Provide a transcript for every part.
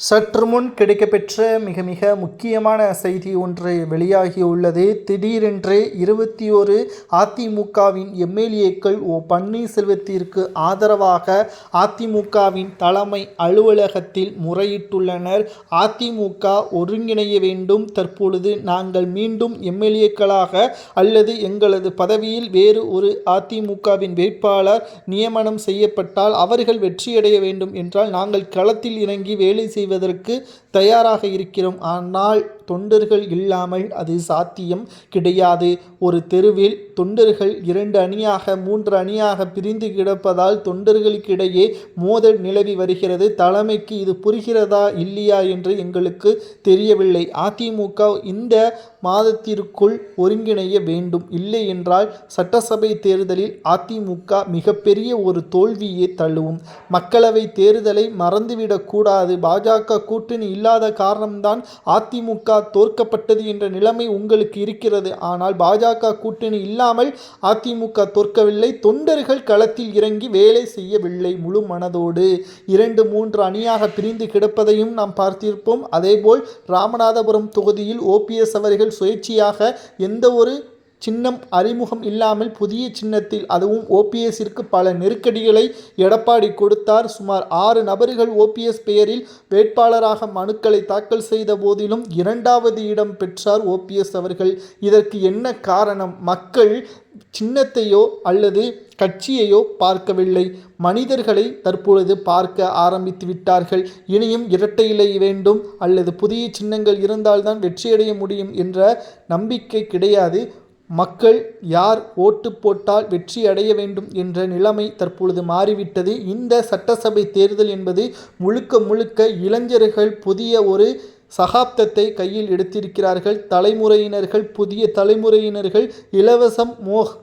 சற்று முன் கிடைக்கப்பெற்ற மிக மிக முக்கியமான செய்தி ஒன்று வெளியாகியுள்ளது. திடீரென்று இருபத்தி ஒரு அதிமுகவின் எம்எல்ஏக்கள் ஓ பன்னீர்செல்வத்திற்கு ஆதரவாக அதிமுகவின் தலைமை அலுவலகத்தில் முறையிட்டுள்ளனர். அதிமுக ஒருங்கிணைய வேண்டும். தற்பொழுது நாங்கள் மீண்டும் எம்எல்ஏக்களாக அல்லது எங்களது பதவியில் வேறு ஒரு அதிமுகவின் வேட்பாளர் நியமனம் செய்யப்பட்டால் அவர்கள் வெற்றியடைய வேண்டும் என்றால் நாங்கள் களத்தில் இறங்கி வேலை செய்வதற்கு தயாராக இருக்கிறோம். ஆனால் தொண்டர்கள் இல்லாமல் அது சாத்தியம் கிடையாது. ஒரு தெருவில் தொண்டர்கள் இரண்டு அணியாக மூன்று அணியாக பிரிந்து கிடப்பதால் தொண்டர்களுக்கிடையே மோதல் நிலவி வருகிறது. தலைமைக்கு இது புரிகிறதா இல்லையா என்று எங்களுக்கு தெரியவில்லை. அதிமுக இந்த மாதத்திற்குள் ஒருங்கிணைய வேண்டும். இல்லை என்றால் சட்டசபை தேர்தலில் அதிமுக மிகப்பெரிய ஒரு தோல்வியை தள்ளுவோம் மக்களவை தேர்தலை மறந்துவிடக்கூடாது. பாஜக கூட்டணி இல்லாத காரணம்தான் அதிமுக தோற்கப்பட்டது என்ற நிலைமை உங்களுக்கு இருக்கிறது. ஆனால் பாஜக கூட்டணி இல்லாமல் அதிமுக தோற்கவில்லை. தொண்டர்கள் களத்தில் இறங்கி வேலை செய்யவில்லை முழு மனதோடு. இரண்டு மூன்று அணியாக பிரிந்து கிடப்பதையும் நாம் பார்த்திருப்போம். அதேபோல் ராமநாதபுரம் தொகுதியில் ஓபிஎஸ் அவர்கள் சுயேட்சையாக எந்த ஒரு சின்னம் அறிமுகம் இல்லாமல் புதிய சின்னத்தில் அதுவும் ஓபிஎஸ்ஸிற்கு பல நெருக்கடிகளை எடப்பாடி கொடுத்தார். சுமார் ஆறு நபர்கள் ஓபிஎஸ் பெயரில் வேட்பாளராக மனுக்களை தாக்கல் செய்த போதிலும் இரண்டாவது இடம் பெற்றார் ஓபிஎஸ் அவர்கள். இதற்கு என்ன காரணம்? மக்கள் சின்னத்தையோ அல்லது கட்சியையோ பார்க்கவில்லை. மனிதர்களை தற்பொழுது பார்க்க ஆரம்பித்து விட்டார்கள். இனியும் இரட்டை இலை வேண்டும் அல்லது புதிய சின்னங்கள் இருந்தால்தான் வெற்றியடைய முடியும் என்ற நம்பிக்கை கிடையாது. மக்கள் யார் ஓட்டு போட்டால் வெற்றி அடைய வேண்டும் என்ற நிலைமை தற்பொழுது மாறிவிட்டது. இந்த சட்டசபை தேர்தல் என்பது முழுக்க முழுக்க இளைஞர்கள் புதிய ஒரு சகாப்தத்தை கையில் எடுத்திருக்கிறார்கள். தலைமுறையினர்கள் புதிய தலைமுறையினர்கள் இலவசம் மோக்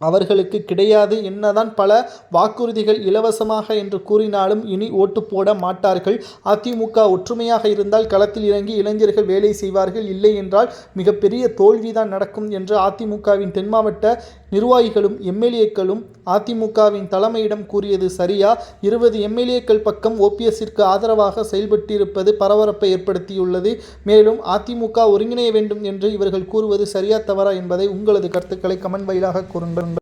அவர்களுக்கு கிடையாது என்னதான் பல வாக்குறுதிகள் இலவசமாக என்று கூறினாலும் இனி ஓட்டு போட மாட்டார்கள். அதிமுக ஒற்றுமையாக இருந்தால் களத்தில் இறங்கி இளைஞர்கள் வேலை செய்வார்கள். இல்லை என்றால் மிகப்பெரிய தோல்விதான் நடக்கும் என்று அதிமுகவின் தென் மாவட்ட நிர்வாகிகளும் எம்எல்ஏக்களும் அதிமுகவின் தலைமையிடம் கூறியது சரியா? இருபது எம்எல்ஏக்கள் பக்கம் ஓபிஎஸ்ஸிற்கு ஆதரவாக செயல்பட்டிருப்பது பரபரப்பை ஏற்படுத்தியுள்ளது. மேலும் அதிமுக ஒருங்கிணைய வேண்டும் என்று இவர்கள் கூறுவது சரியா தவறா என்பதை உங்களது கருத்துக்களை கமெண்ட் வாயிலாக கூறுங்கள்.